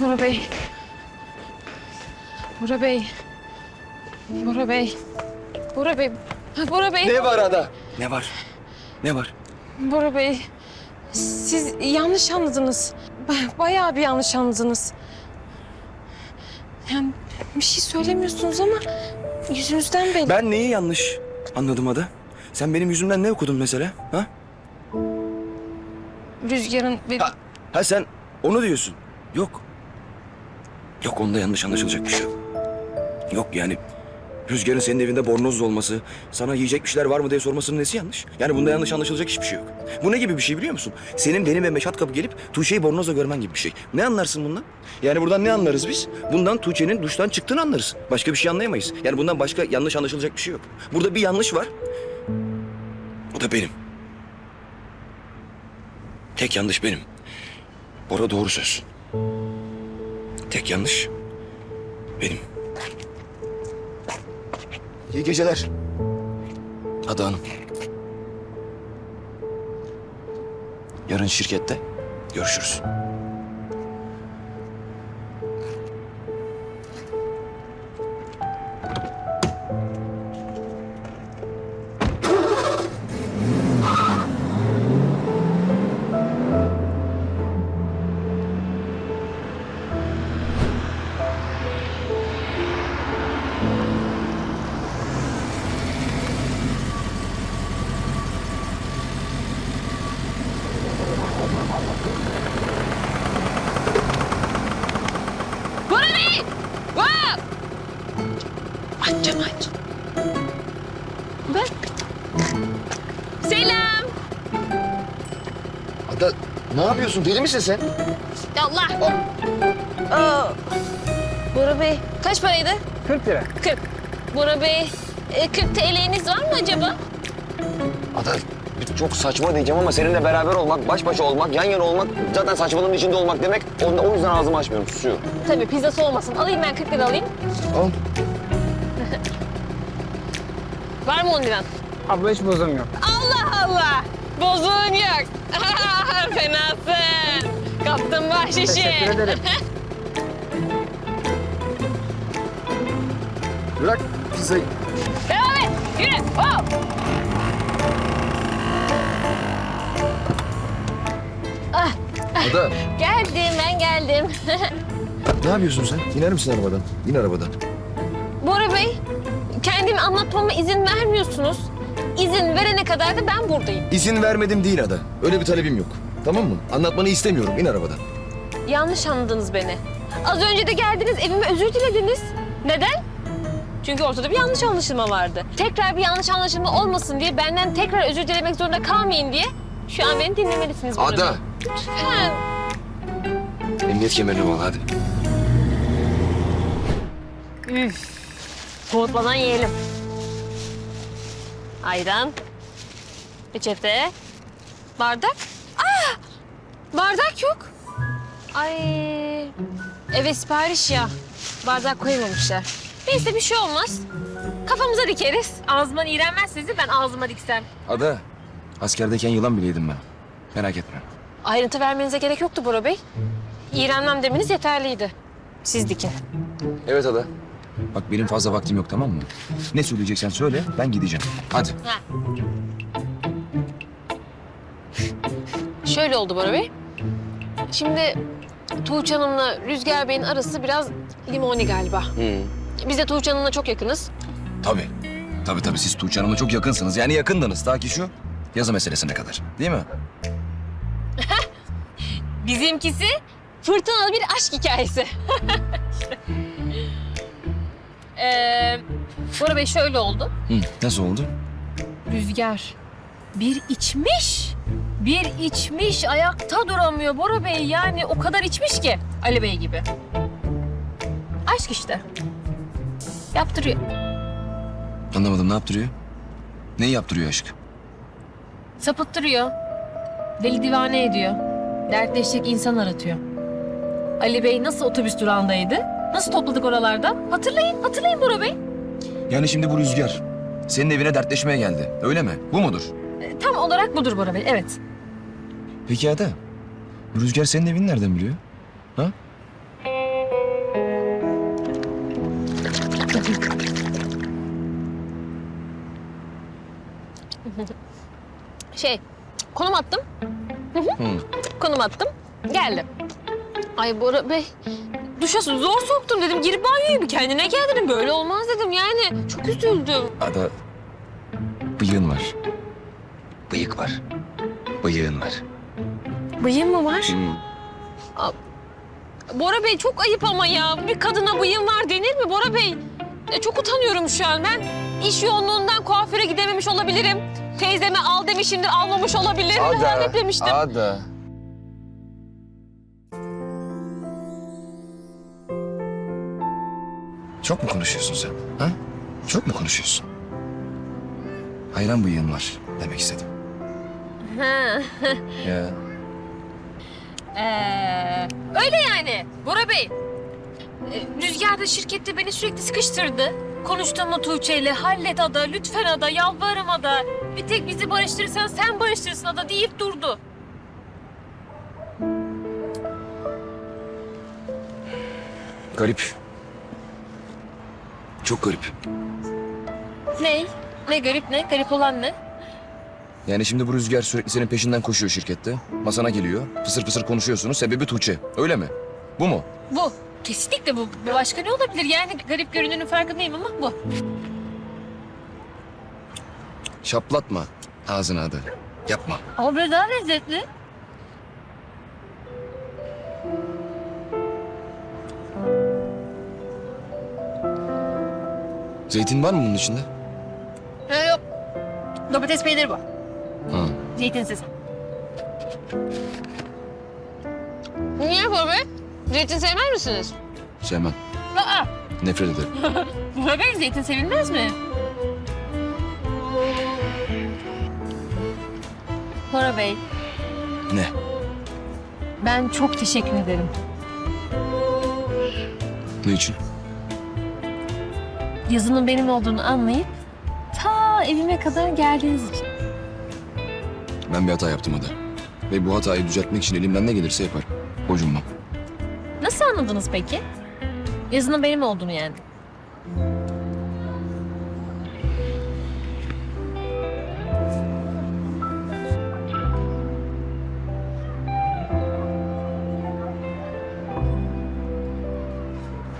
Bora Bey. Bora Bey. Bora Bey. Bora Bey. Bora Bey. Ne var ada? Ne var? Ne var? Bora Bey. Siz yanlış anladınız. Ba- Bayağı bir yanlış anladınız. Yani bir şey söylemiyorsunuz ama yüzünüzden belli. Ben neyi yanlış anladım ada? Sen benim yüzümden ne okudun mesela? Ha? Rüzgar'ın Ha, ha sen onu diyorsun. Yok. Yok onda yanlış anlaşılacak bir şey yok. Yok yani Rüzgar'ın senin evinde bornozlu olması, sana yiyecek bir şeyler var mı diye sormasının nesi yanlış? Yani bunda yanlış anlaşılacak hiçbir şey yok. Bu ne gibi bir şey biliyor musun? Senin benim ve Meşat kapı gelip Tuğçe'yi bornozla görmen gibi bir şey. Ne anlarsın bundan? Yani buradan ne anlarız biz? Bundan Tuğçe'nin duştan çıktığını anlarız. Başka bir şey anlayamayız. Yani bundan başka yanlış anlaşılacak bir şey yok. Burada bir yanlış var. O da benim. Tek yanlış benim. Bora doğru söz. Tek yanlış benim. İyi geceler. Ada Hanım. Yarın şirkette görüşürüz. Vaa! Aç cam aç. Bak. Selam. Ada ne yapıyorsun? Deli misin sen? Allah. Aa. Bora Bey kaç paraydı? 40 lira. 40. Bora Bey e, 40 TL'niz var mı acaba? Ada çok saçma diyeceğim ama seninle beraber olmak, baş başa olmak, yan yana olmak zaten saçmalığın içinde olmak demek. O, o yüzden ağzımı açmıyorum, susuyor. Tabii pizzası olmasın. Alayım ben 40 lira alayım. Al. Var mı 10 liran? Abla hiç bozum yok. Allah Allah. Bozuğun yok. Fenasın. Kaptın bahşişi. Teşekkür ederim. Bırak pizzayı. Devam et. Yürü. Hop. Ada Geldim ben geldim. ne yapıyorsun sen? İner misin arabadan? İn arabadan. Bora Bey, kendimi anlatmama izin vermiyorsunuz. İzin verene kadar da ben buradayım. İzin vermedim değil Ada. Öyle bir talebim yok. Tamam mı? Anlatmanı istemiyorum. İn arabadan. Yanlış anladınız beni. Az önce de geldiniz, evime özür dilediniz. Neden? Çünkü ortada bir yanlış anlaşılma vardı. Tekrar bir yanlış anlaşılma olmasın diye, benden tekrar özür dilemek zorunda kalmayın diye... ...şu an beni dinlemelisiniz Bora Ada. Lütfen. Emniyet kemerini bağla hadi. Üf. Soğutmadan yiyelim. Ayran. Peçete. Bardak. Aa! Bardak yok. Ay. Eve sipariş ya. Bardak koymamışlar. Neyse bir şey olmaz. Kafamıza dikeriz. Ağzıma iğrenmez sizi ben ağzıma diksem. Ada, askerdeyken yılan bileydim ben. Merak etme. Ayrıntı vermenize gerek yoktu Bora Bey. İğrenmem demeniz yeterliydi. Siz dikin. Evet Ada. Bak benim fazla vaktim yok tamam mı? Ne söyleyeceksen söyle, ben gideceğim. Hadi. Ha. Şöyle oldu Bora Bey. Şimdi Tuğçe Hanım'la Rüzgar Bey'in arası biraz limoni galiba. Biz de Tuğçe Hanım'la çok yakınız. Tabii. Tabii tabii siz Tuğçe Hanım'la çok yakınsınız. Yani yakındınız ta ki şu yazı meselesine kadar. Değil mi? Bizimkisi fırtınalı bir aşk hikayesi. ee, Bora Bey şöyle oldu. Hı, nasıl oldu? Rüzgar bir içmiş. Bir içmiş ayakta duramıyor Bora Bey yani o kadar içmiş ki Ali Bey gibi. Aşk işte. Yaptırıyor. Anlamadım ne yaptırıyor? Neyi yaptırıyor aşk? Sapıttırıyor. Deli divane ediyor. Dertleşecek insan aratıyor. Ali Bey nasıl otobüs durağındaydı? Nasıl topladık oralardan? Hatırlayın, hatırlayın Bora Bey. Yani şimdi bu rüzgar senin evine dertleşmeye geldi. Öyle mi? Bu mudur? E, tam olarak budur Bora Bey, evet. Peki Ada, rüzgar senin evini nereden biliyor? Ha? Şey, konum attım. Hı hı. konum attım. Geldim. Ay Bora Bey, duşa zor soktum dedim. Gir banyoya bir kendine gel dedim. Böyle olmaz dedim yani. Çok üzüldüm. Ada bıyığın var. Bıyık var. Bıyığın var. Bıyığın mı var? Bora Bey çok ayıp ama ya. Bir kadına bıyığın var denir mi Bora Bey? E, çok utanıyorum şu an ben. İş yoğunluğundan kuaföre gidememiş olabilirim. Teyzeme al demişimdir, almamış olabilirim. Ben beklemiştim. Ada. Çok mu konuşuyorsun sen? Ha? Çok mu konuşuyorsun? Hayran bıyığın var demek istedim. Ha. Ya. Ee, öyle yani Bora Bey. Ee, Rüzgar da şirkette beni sürekli sıkıştırdı. Konuştuğumu Tuğçe'yle hallet ada, lütfen ada, yalvarırım ada. Bir tek bizi barıştırırsan sen barıştırırsın ada deyip durdu. Garip. Çok garip. Ne? Ne garip ne? Garip olan ne? Yani şimdi bu rüzgar sürekli senin peşinden koşuyor şirkette. Masana geliyor. Fısır fısır konuşuyorsunuz. Sebebi Tuğçe. Öyle mi? Bu mu? Bu. Kesinlikle bu. Bu Başka ne olabilir? Yani garip görününün farkındayım ama bu. Şaplatma ağzına adı. Yapma. Ama böyle daha lezzetli. Zeytin var mı bunun içinde? Ha, yok. Domates peyniri bu. Ha. Zeytinsiz. Niye Bora Bey? Zeytin sevmez misiniz? Sevmem. Aa, Nefret ederim. Bora Bey zeytin sevilmez mi? Bora Bey, ne? ben çok teşekkür ederim. Ne için? Yazının benim olduğunu anlayıp ta evime kadar geldiğiniz için. Ben bir hata yaptım Ada. Ve bu hatayı düzeltmek için elimden ne gelirse yaparım. Gocunmam. Nasıl anladınız peki? Yazının benim olduğunu yani.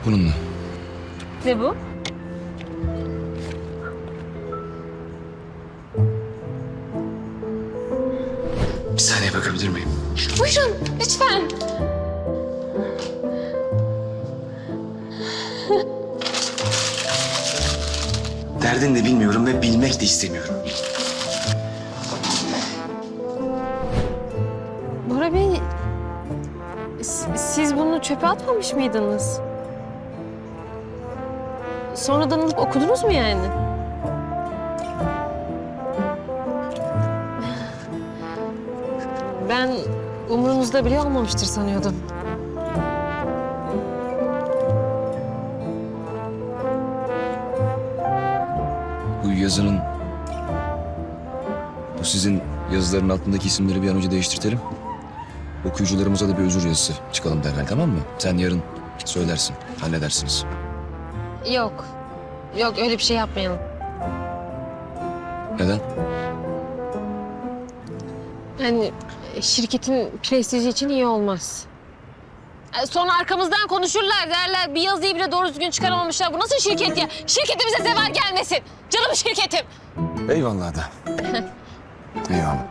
Bununla. Ne bu? Bir saniye bakabilir miyim? Buyurun lütfen. Derdin de bilmiyorum ve bilmek de istemiyorum. Bora Bey, siz bunu çöpe atmamış mıydınız? Sonradan alıp okudunuz mu yani? Ben umurunuzda bile olmamıştır sanıyordum. Yazının... Bu sizin yazıların altındaki isimleri bir an önce değiştirtelim. Okuyucularımıza da bir özür yazısı çıkalım derhal tamam mı? Sen yarın söylersin, halledersiniz. Yok. Yok öyle bir şey yapmayalım. Neden? Yani şirketin prestiji için iyi olmaz. E, Sonra arkamızdan konuşurlar derler. Bir yazıyı bile doğru düzgün çıkaramamışlar. Bu nasıl şirket ya? Şirketimize zeval gelmesin. Canım şirketim. Eyvallah da. Eyvallah.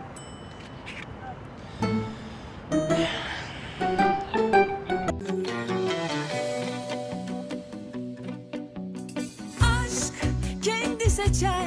aşk kendi seçer